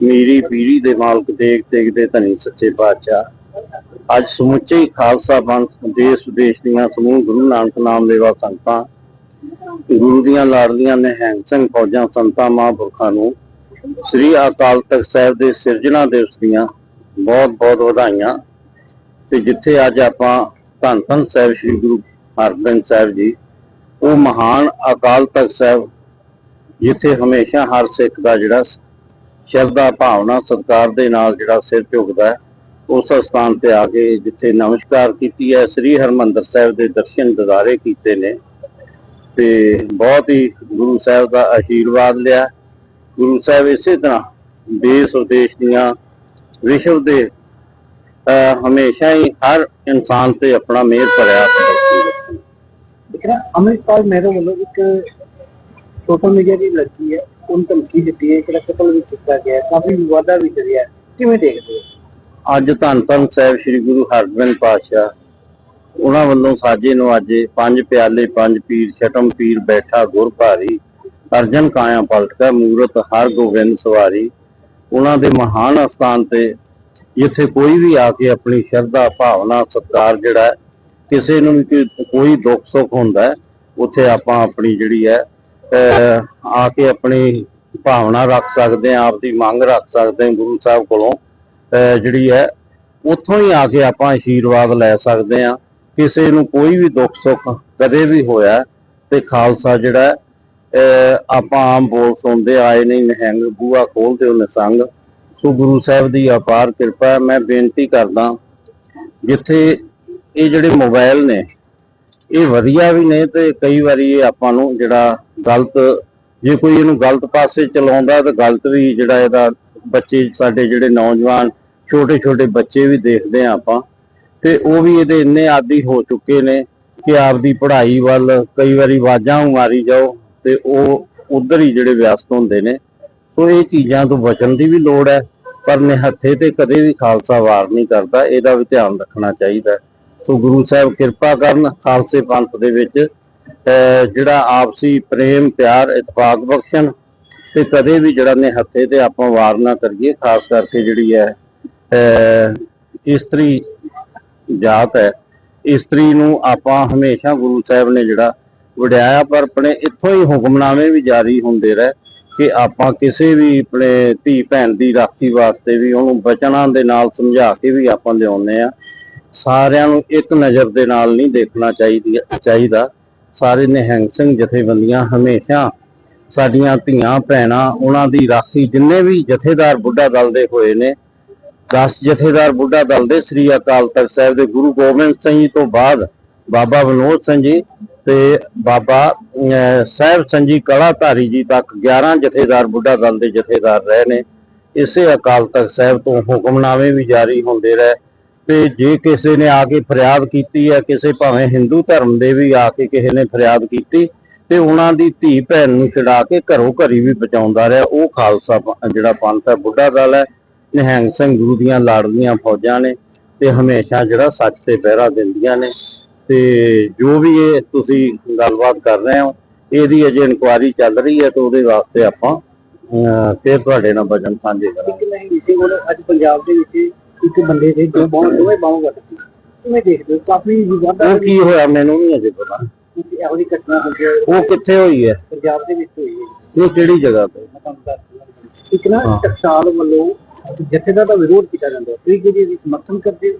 ਮੀਰੀ ਪੀਰੀ ਦੇ ਮਾਲਕ ਦੇਖ ਦੇਖ ਦੇ ਧਨੀ ਸੱਚੇ ਪਾਤਸ਼ਾਹ। ਅੱਜ ਸਮੁੱਚੇ ਖਾਲਸਾ ਪੰਥ ਦੇਸ਼ ਵਿਦੇਸ਼ ਦੀਆਂ ਸਮੂਹ ਗੁਰੂ ਨਾਨਕ ਨਾਮ ਲੈਵਾ ਸੰਗਤਾਂ, ਗੁਰੂ ਦੀਆਂ ਲਾੜਲੀਆਂ ਨਿਹੰਗ ਸਿੰਘ ਫੌਜਾਂ, ਸੰਤਾਂ, ਮਹਾਂਪੁਰਖਾਂ ਨੂੰ ਸ੍ਰੀ ਅਕਾਲ ਤਖਤ ਸਾਹਿਬ ਦੇ ਸਿਰਜਣਾ ਦਿਵਸ ਦੀਆਂ ਬਹੁਤ ਬਹੁਤ ਵਧਾਈਆਂ। ਤੇ ਜਿੱਥੇ ਅੱਜ ਆਪਾਂ ਧੰਨ ਧੰਨ ਸਾਹਿਬ ਸ੍ਰੀ ਗੁਰੂ ਹਰਗੋਬਿੰਦ ਸਾਹਿਬ ਜੀ, ਉਹ ਮਹਾਨ ਅਕਾਲ ਤਖਤ ਸਾਹਿਬ, ਜਿੱਥੇ ਹਮੇਸ਼ਾ ਹਰ ਸਿੱਖ ਦਾ ਜਿਹੜਾ ਸ਼ਰਧਾ ਭਾਵਨਾ ਸਤਿਕਾਰ ਦੇ ਨਾਲ ਜਿਹੜਾ ਸਿਰ ਝੁਕਦਾ ਉਸ ਸਥਾਨ ਤੇ ਆ ਕੇ ਜਿੱਥੇ ਨਮਸਕਾਰ ਕੀਤੀ ਹੈ, ਸ੍ਰੀ ਹਰਮੰਦਰ ਸਾਹਿਬ ਦੇ ਦਰਸ਼ਨ ਦਿਦਾਰੇ ਕੀਤੇ ਨੇ। ਤੇ ਬਹੁਤ ਹੀ ਗੁਰੂ ਸਾਹਿਬ ਦਾ ਆਸ਼ੀਰਵਾਦ ਲਿਆ। ਗੁਰੂ ਸਾਹਿਬ ਇਸੇ ਤਰ੍ਹਾਂ ਦੇਸ਼ ਵਿਦੇਸ਼ ਦੀਆਂ ਵਿਸ਼ਵ ਦੇ ਹਮੇਸ਼ਾ ਹੀ ਹਰ ਇਨਸਾਨ ਤੇ ਆਪਣਾ ਮਿਹਰ ਭਰਿਆ ਹੱਥ ਰੱਖੇ ਦੇਖਣਾ ਅਮਰਿਤਪਾਲ ਮਹਿਰੋ ਵੱਲੋਂ ਇੱਕ ਸੋਸ਼ਲ ਮੀਡੀਆ ਦੀ ਲੜਕੀ ਹੈ। ਉਹਨੂੰ ਧਮਕੀ ਦਿੱਤੀ ਹੈ ਕਿ ਕਤਲ ਵੀ ਕੀਤਾ ਗਿਆ ਕਾਫੀ ਵਿਵਾਦਾ ਵੀ ਚੱਲਿਆ ਕਿਵੇਂ ਦੇਖਦੇ ਹੋ? ਅੱਜ ਧੰਨ ਧੰਨ ਸਾਹਿਬ ਸ੍ਰੀ ਗੁਰੂ ਹਰਗੋਬਿੰਦ ਪਾਤਸ਼ਾਹ, ਉਹਨਾਂ ਵੱਲੋਂ ਸਾਜੇ ਨੂੰ ਅੱਜ ਪੰਜ ਪਿਆਲੇ, ਪੰਜ ਪੀਰ, ਛਟਮ ਪੀਰ ਬੈਠਾ ਗੁਰ ਭਾਰੀ, ਅਰਜਨ ਕਾਇਆ ਪਲਟਕਾ, ਮੂਰਤ ਹਰ ਗੋਬਿੰਦ ਸਵਾਰੀ, ਉਹਨਾਂ ਦੇ ਮਹਾਨ ਅਸਥਾਨ ਤੇ ਜਿੱਥੇ ਕੋਈ ਵੀ ਆ ਕੇ ਆਪਣੀ ਸ਼ਰਧਾ, ਭਾਵਨਾ, ਸਤਿਕਾਰ ਜਿਹੜਾ ਕਿਸੇ ਨੂੰ ਵੀ ਕੋਈ- ਦੁੱਖ ਸੁੱਖ ਹੁੰਦਾ ਉੱਥੇ ਆਪਾਂ ਆਪਣੀ ਜਿਹੜੀ ਹੈ ਆ ਕੇ ਆਪਣੀ ਭਾਵਨਾ ਰੱਖ ਸਕਦੇ ਹਾਂ, ਆਪਦੀ ਮੰਗ ਰੱਖ ਸਕਦੇ ਹਾਂ ਗੁਰੂ ਸਾਹਿਬ ਕੋਲੋਂ। ਅਹ ਜਿਹੜੀ ਹੈ, ਉੱਥੋਂ ਹੀ ਆ ਕੇ ਆਪਾਂ ਆਸ਼ੀਰਵਾਦ ਲੈ ਸਕਦੇ ਆ ਕਿਸੇ ਨੂੰ ਕੋਈ ਵੀ ਦੁੱਖ ਸੁੱਖ ਕਦੇ ਵੀ ਹੋਇਆ ਤੇ ਖਾਲਸਾ ਜਿਹੜਾ ਅਹ ਆਪਾਂ ਆਮ ਬੋਲ ਸੁਣਦੇ ਆਏ ਨਹੀਂ, ਨਿਹੰਗ ਬੂਆ ਖੋਲਦੇ ਉਹ ਨਿਸੰਗ। ਸੋ ਗੁਰੂ ਸਾਹਿਬ ਦੀ ਅਪਾਰ ਕਿਰਪਾ ਮੈਂ ਬੇਨਤੀ ਕਰਦਾ, ਜਿੱਥੇ ਇਹ ਜਿਹੜੇ ਮੋਬਾਈਲ ਨੇ ਇਹ ਵਧੀਆ ਵੀ ਨੇ ਤੇ ਕਈ ਵਾਰੀ ਇਹ ਆਪਾਂ ਨੂੰ ਜਿਹੜਾ ਗਲਤ, ਜੇ ਕੋਈ ਇਹਨੂੰ ਗਲਤ ਪਾਸੇ ਚਲਾਉਂਦਾ ਤਾਂ ਗਲਤ ਵੀ ਜਿਹੜਾ ਇਹਦਾ ਬੱਚੇ ਸਾਡੇ ਜਿਹੜੇ ਨੌਜਵਾਨ ਛੋਟੇ ਛੋਟੇ ਬੱਚੇ ਵੀ ਦੇਖਦੇ ਆ ਆਪਾਂ ਤੇ ਉਹ ਵੀ ਇਹਦੇ ਇੰਨੇ ਆਦੀ ਹੋ ਚੁੱਕੇ ਨੇ ਕਿ ਆਪਦੀ ਪੜ੍ਹਾਈ ਵੱਲ ਕਈ ਵਾਰੀ ਆਵਾਜ਼ਾਂ ਮਾਰੀ ਜਾਓ ਤੇ ਉਹ ਉਧਰ ਹੀ ਜਿਹੜੇ ਵਿਅਸਤ ਹੁੰਦੇ ਨੇ। ਸੋ ਇਹ ਚੀਜ਼ਾਂ ਤੋਂ ਬਚਣ ਦੀ ਵੀ ਲੋੜ ਹੈ, ਪਰ ਨਿਹੱਥੇ ਤੇ ਕਦੇ ਵੀ ਖਾਲਸਾ ਵਾਰ ਨਹੀਂ ਕਰਦਾ, ਇਹਦਾ ਵੀ ਧਿਆਨ ਰੱਖਣਾ ਚਾਹੀਦਾ। ਸੋ ਗੁਰੂ ਸਾਹਿਬ ਕਿਰਪਾ ਕਰਨ ਖਾਲਸੇ ਪੰਥ ਦੇ ਵਿੱਚ, ਅਹ, ਜਿਹੜਾ ਆਪਸੀ ਪ੍ਰੇਮ, ਪਿਆਰ, ਇਤਫਾਕ ਬਖਸ਼ਣ ਤੇ ਕਦੇ ਵੀ ਜਿਹੜਾ ਨਿਹੱਥੇ ਤੇ ਆਪਾਂ ਵਾਰ ਨਾ ਕਰੀਏ, ਖਾਸ ਕਰਕੇ ਜਿਹੜੀ ਹੈ, ਅਹ, ਇਸਤਰੀ ਜਾਤ ਹੈ। ਇਸਤਰੀ ਨੂੰ ਆਪਾਂ ਹਮੇਸ਼ਾ ਗੁਰੂ ਸਾਹਿਬ ਨੇ ਜਿਹੜਾ ਵਡਿਆਇਆ, ਪਰ ਆਪਣੇ ਇੱਥੋਂ ਹੀ ਹੁਕਮਨਾਮੇ ਵੀ ਜਾਰੀ ਹੁੰਦੇ ਰਹੇ ਕਿ ਆਪਾਂ ਕਿਸੇ ਵੀ ਆਪਣੇ ਧੀ ਭੈਣ ਦੀ ਰਾਖੀ ਵਾਸਤੇ ਵੀ ਉਹਨੂੰ ਬਚਨਾਂ ਦੇ ਨਾਲ ਸਮਝਾ ਕੇ ਵੀ ਆਪਾਂ ਲਿਆਉਂਦੇ ਆ ਸਾਰਿਆਂ ਨੂੰ ਇੱਕ ਨਜ਼ਰ ਦੇ ਨਾਲ ਨਹੀਂ ਦੇਖਣਾ ਚਾਹੀਦੀ ਚਾਹੀਦਾ। ਸਾਰੇ ਨਿਹੰਗ ਸਿੰਘ ਜਥੇਬੰਦੀਆਂ ਹਮੇਸ਼ਾ ਸਾਡੀਆਂ ਧੀਆਂ ਭੈਣਾਂ ਉਹਨਾਂ ਦੀ ਰਾਖੀ ਜਿੰਨੇ ਵੀ ਜਥੇਦਾਰ ਬੁੱਢਾ ਦਲ ਦੇ ਹੋਏ ਨੇ 10 ਜਥੇਦਾਰ ਬੁੱਢਾ ਦਲ ਦੇ ਸ੍ਰੀ ਅਕਾਲ ਤਖਤ ਸਾਹਿਬ ਦੇ ਗੁਰੂ ਗੋਬਿੰਦ ਸਿੰਘ ਜੀ ਤੋਂ ਬਾਅਦ ਬਾਬਾ ਵਿਨੋਦ ਸਿੰਘ ਜੀ ਤੇ ਬਾਬਾ ਅਹ, ਸਾਹਿਬ ਸਿੰਘ ਕਲਾਧਾਰੀ ਜੀ ਤੱਕ 11 ਜਥੇਦਾਰ ਬੁੱਢਾ ਦਲ ਦੇ ਜਥੇਦਾਰ ਰਹੇ ਨੇ। ਇਸੇ ਅਕਾਲ ਤਖਤ ਸਾਹਿਬ ਤੋਂ ਹੁਕਮਨਾਮੇ ਵੀ ਜਾਰੀ ਹੁੰਦੇ ਰਹੇ। ਤੇ ਜੇ ਕਿਸੇ ਨੇ ਆ ਕੇ ਫਰਿਆਦ ਕੀਤੀ ਹੈ ਕਿਸੇ ਭਾਵੇਂ ਹਿੰਦੂ ਧਰਮ ਦੇ ਵੀ ਆ ਕੇ ਕਿਸੇ ਨੇ ਫਰਿਆਦ ਕੀਤੀ ਤੇ ਉਹਨਾਂ ਦੀ ਧੀ ਭੈਣ ਨੂੰ ਛਡਾ ਕੇ ਘਰੋਂ ਘਰੀ ਵੀ ਬਚਾਉਂਦਾ ਰਿਹਾ। ਉਹ ਖਾਲਸਾ ਜਿਹੜਾ ਪੰਥ ਹੈ ਬੁੱਢਾ ਦਲ ਹੈ ਨਿਹੰਗ ਸਿੰਘ ਗੁਰੂ ਦੀਆਂ ਲਾੜਦੀਆਂ ਫੌਜਾਂ ਨੇ ਤੇ ਹਮੇਸ਼ਾ ਜਿਹੜਾ ਸੱਚ ਤੇ ਪਹਿਰਾ ਦਿੰਦੀਆਂ ਨੇ। ਤੇ ਜੋ ਵੀ ਇਹ ਤੁਸੀਂ ਗੱਲਬਾਤ ਕਰ ਰਹੇ ਹੋ ਇਹਦੀ ਅਜੇ ਇਨਕੁਆਇਰੀ ਚੱਲ ਰਹੀ ਹੈ ਤੇ ਉਹਦੇ ਵਾਸਤੇ ਆਪਾਂ ਅਹ, ਫਿਰ ਤੁਹਾਡੇ ਨਾਲ ਵਚਨ ਸਾਂਝੇ ਕਰਾਂਗੇ। ਅੱਜ ਪੰਜਾਬ ਦੇ ਵਿੱਚ ਇੱਕ ਬੰਦੇ ਦੇ ਦੋ ਬਾਹਾਂ ਦੋਵੇਂ ਬਾਹਾਂ ਵੱਟ ਗਈਆਂ ਕਿਵੇਂ ਦੇਖਦੇ ਹੋ ਕਾਫੀ ਵਿਵਾਦਾ ਉਹ ਕੀ ਹੋਇਆ ਮੈਨੂੰ ਨਹੀਂ ਅਜੇ ਪਤਾ। ਇਹੋ ਜਿਹੀ ਘਟਨਾ ਹੋਈ ਹੈ। ਉਹ ਕਿੱਥੇ ਹੋਈ ਹੈ? ਪੰਜਾਬ ਦੇ ਵਿੱਚ ਹੋਈ ਹੈ। ਇਹ ਕਿਹੜੀ ਜਗ੍ਹਾ ਤੇ? ਮੈਂ ਤੁਹਾਨੂੰ ਦੱਸ ਦਿੰਦਾ। ਇੱਕ ਨਾ। ਟਕਸਾਲ ਵੱਲੋਂ ਜਥੇਦਾਰ ਦਾ ਵਿਰੋਧ ਕੀਤਾ ਜਾਂਦਾ ਹੈ। ਤੁਸੀਂ ਕਿਹਦੀ ਇਹਦੀ ਸਮਰਥਨ ਕਰਦੇ ਹੋ?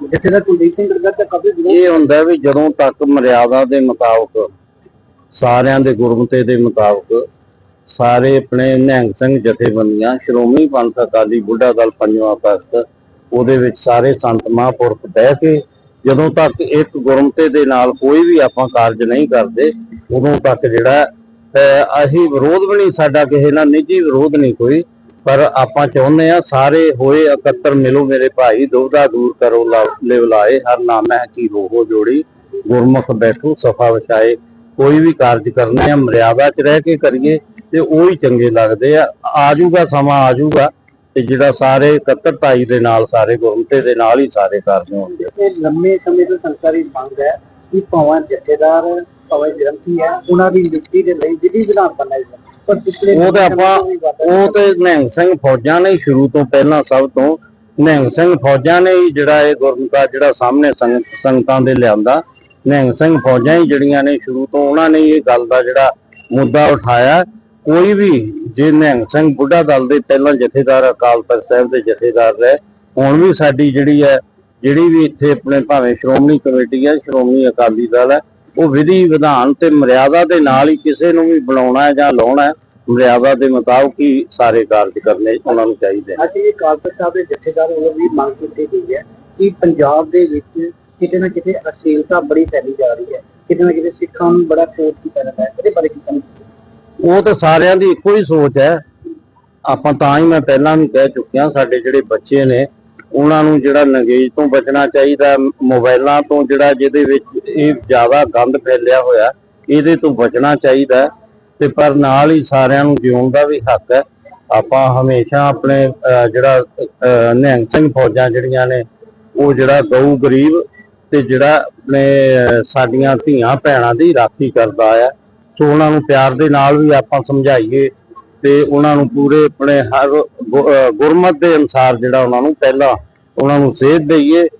ਜਥੇਦਾਰ ਕੁਲਦੀਪ ਸਿੰਘ ਦਾ ਕਾਫੀ ਵਿਰੋਧ ਇਹ ਹੁੰਦਾ ਵੀ ਜਦੋਂ ਤੱਕ ਮਰਿਆਦਾ ਦੇ ਮੁਤਾਬਕ ਸਾਰਿਆਂ ਦੇ ਗੁਰਮਤੇ ਦੇ ਮੁਤਾਬਕ ਸਾਰੇ ਆਪਣੇ ਨਿਹੰਗ ਸਿੰਘ ਜਥੇਬੰਦੀਆਂ, ਸ਼੍ਰੋਮਣੀ ਪੰਥ ਅਕਾਲੀ ਬੁੱਢਾ ਦਲ ਪੰਜਵਾਂ ਤਖਤ ਉਹਦੇ ਵਿੱਚ ਸਾਰੇ ਸੰਤ ਮਹਾਂਪੁਰਖ ਬਹਿ ਕੇ ਜਦੋਂ ਤੱਕ ਇੱਕ ਗੁਰਮਤੇ ਦੇ ਨਾਲ ਕੋਈ ਵੀ ਆਪਾਂ ਕਾਰਜ ਨਹੀਂ ਕਰਦੇ, ਉਦੋਂ ਤੱਕ ਜਿਹੜਾ ਅਸੀਂ ਵਿਰੋਧ ਵੀ ਨਹੀਂ, ਸਾਡਾ ਕਿਸੇ ਨਾਲ ਨਿੱਜੀ ਵਿਰੋਧ ਨਹੀਂ ਕੋਈ, ਪਰ ਆਪਾਂ ਚਾਹੁੰਦੇ ਆ ਸਾਰੇ ਹੋਏ ਇਕੱਤਰ ਮਿਲੋ ਮੇਰੇ ਭਾਈ ਦੁਬਦਾ ਦੂਰ ਕਰੋ ਲਿਵਲਾਏ ਹਰ ਨਾਮੈ ਕੀ ਹੋ ਹੋ ਜੋੜੀ, ਗੁਰਮੁਖ ਬੈਠੋ, ਸਫਾ ਵਿਛਾਏ, ਕੋਈ ਵੀ ਕਾਰਜ ਕਰਨੇ ਆ, ਮਰਿਆਦਾ 'ਚ ਰਹਿ ਕੇ ਕਰੀਏ ਤੇ ਉਹ ਹੀ ਚੰਗੇ ਲੱਗਦੇ ਆ। ਆਜੂਗਾ ਸਮਾਂ ਆਜੂਗਾ ਤੇ ਜਿਹੜਾ ਸਾਰੇ ਇਕੱਤਰਤਾਈ ਦੇ ਨਾਲ ਸਾਰੇ ਗੁਰਮਤੇ ਦੇ ਨਾਲ ਹੀ ਸਾਰੇ ਕਾਰਜ ਹੋਣਗੇ। ਇਹ ਲੰਮੇ ਸਮੇਂ ਤੋਂ ਸੰਸਾਰੀ ਮੰਗ ਹੈ ਕਿ ਭਾਵੇਂ ਜਥੇਦਾਰ ਭਾਵੇਂ ਗ੍ਰੰਥੀ ਹੈ ਉਹਨਾਂ ਦੀ ਨਿਯੁਕਤੀ ਦੇ ਲਈ ਵਿਧੀ ਵਿਧਾਨ ਬਣਾਈ ਜਾਵੇ ਪਰ ਪਿਛਲੇ ਉਹ ਤੇ ਆਪਾਂ ਉਹ ਤੇ ਨਿਹੰਗ ਸਿੰਘ ਫੌਜਾਂ ਨੇ ਸ਼ੁਰੂ ਤੋਂ ਪਹਿਲਾਂ ਸਭ ਤੋਂ ਨਿਹੰਗ ਸਿੰਘ ਫੌਜਾਂ ਨੇ ਹੀ ਜਿਹੜਾ ਇਹ ਗੁਰਮੁਖਾ ਜਿਹੜਾ ਸਾਹਮਣੇ ਸੰਗਤ ਦੇ ਲਿਆਂਦਾ। ਨਿਹੰਗ ਸਿੰਘ ਫੌਜਾਂ ਹੀ ਜਿਹੜੀਆਂ ਨੇ ਸ਼ੁਰੂ ਤੋਂ ਉਹਨਾਂ ਨੇ ਇਹ ਗੱਲ ਦਾ ਜਿਹੜਾ ਮੁੱਦਾ ਉਠਾਇਆ। ਕੋਈ ਵੀ ਜੇ ਨਿਹੰਗ ਸਿੰਘ ਬੁੱਢਾ ਦਲ ਦੇ ਪਹਿਲਾਂ ਜਥੇਦਾਰ, ਅਕਾਲ ਤਖਤ ਸਾਹਿਬ ਦੇ ਜਥੇਦਾਰ ਰਹੇ, ਹੁਣ ਵੀ ਸਾਡੀ ਜਿਹੜੀ ਹੈ, ਜਿਹੜੀ ਵੀ ਇੱਥੇ ਆਪਣੇ ਭਾਵੇਂ ਸ਼੍ਰੋਮਣੀ ਕਮੇਟੀ ਹੈ, ਸ਼੍ਰੋਮਣੀ ਅਕਾਲੀ ਦਲ ਹੈ, ਉਹ ਵਿਧੀ ਵਿਧਾਨ ਤੇ ਮਰਿਆਦਾ ਦੇ ਨਾਲ ਹੀ ਕਿਸੇ ਨੂੰ ਵੀ ਬੁਲਾਉਣਾ ਹੈ ਜਾਂ ਲਾਉਣਾ ਹੈ, ਮਰਿਆਦਾ ਦੇ ਮੁਤਾਬਕ ਹੀ ਸਾਰੇ ਕਾਰਜ ਕਰਨੇ ਉਹਨਾਂ ਨੂੰ ਚਾਹੀਦੇ ਨੇ। ਅੱਜ ਇਹ ਕਾਲਪਤ ਸਾਹਿਬ ਦੇ ਜਥੇਦਾਰ ਵੱਲੋਂ ਵੀ ਮੰਗ ਕੀਤੀ ਗਈ ਹੈ ਕਿ ਪੰਜਾਬ ਦੇ ਵਿੱਚ ਕਿਤੇ ਨਾ ਕਿਤੇ ਅਸ਼ਲੀਲਤਾ ਬੜੀ ਫੈਲੀ ਜਾ ਰਹੀ ਹੈ, ਕਿਤੇ ਨਾ ਕਿਤੇ ਸਿੱਖਾਂ ਨੂੰ ਬੜਾ ਕੋਟ ਕੀਤਾ ਜਾਂਦਾ ਹੈ, ਇਹਦੇ ਬਾਰੇ ਕੀ ਕਹਿਣਾ ਉਹ ਤਾਂ ਸਾਰਿਆਂ ਦੀ ਇੱਕੋ ਹੀ ਸੋਚ ਹੈ। ਆਪਾਂ ਤਾਂ ਹੀ ਮੈਂ ਪਹਿਲਾਂ ਵੀ ਕਹਿ ਚੁੱਕਿਆ ਸਾਡੇ ਜਿਹੜੇ ਬੱਚੇ ਨੇ ਉਹਨਾਂ ਨੂੰ ਜਿਹੜਾ ਨੰਗੇਜ ਤੋਂ ਬਚਣਾ ਚਾਹੀਦਾ ਹੈ, ਮੋਬਾਈਲਾਂ ਤੋਂ ਜਿਹੜਾ ਜਿਹਦੇ ਵਿੱਚ ਇਹ ਜ਼ਿਆਦਾ ਗੰਦ ਫੈਲਿਆ ਹੋਇਆ ਇਹਦੇ ਤੋਂ ਬਚਣਾ ਚਾਹੀਦਾ। ਤੇ ਪਰ ਨਾਲ ਹੀ ਸਾਰਿਆਂ ਨੂੰ ਜਿਉਣ ਦਾ ਵੀ ਹੱਕ ਹੈ। ਆਪਾਂ ਹਮੇਸ਼ਾ ਆਪਣੇ ਜਿਹੜਾ ਨਿਹੰਗ ਸਿੰਘ ਫੌਜਾਂ ਜਿਹੜੀਆਂ ਨੇ ਉਹ ਜਿਹੜਾ ਗਊ ਗਰੀਬ ਤੇ ਜਿਹੜਾ ਆਪਣੇ ਸਾਡੀਆਂ ਧੀਆਂ ਭੈਣਾਂ ਦੀ ਰਾਖੀ ਕਰਦਾ ਆ। ਸੋ ਉਹਨਾਂ ਨੂੰ ਪਿਆਰ ਦੇ ਨਾਲ ਵੀ ਆਪਾਂ ਸਮਝਾਈਏ ਤੇ ਉਹਨਾਂ ਨੂੰ ਪੂਰੇ ਆਪਣੇ ਹਰ ਗੁਰਮਤ ਦੇ ਅਨੁਸਾਰ ਜਿਹੜਾ ਉਹਨਾਂ ਨੂੰ ਪਹਿਲਾਂ ਉਹਨਾਂ ਨੂੰ ਸੇਧ ਦਈਏ।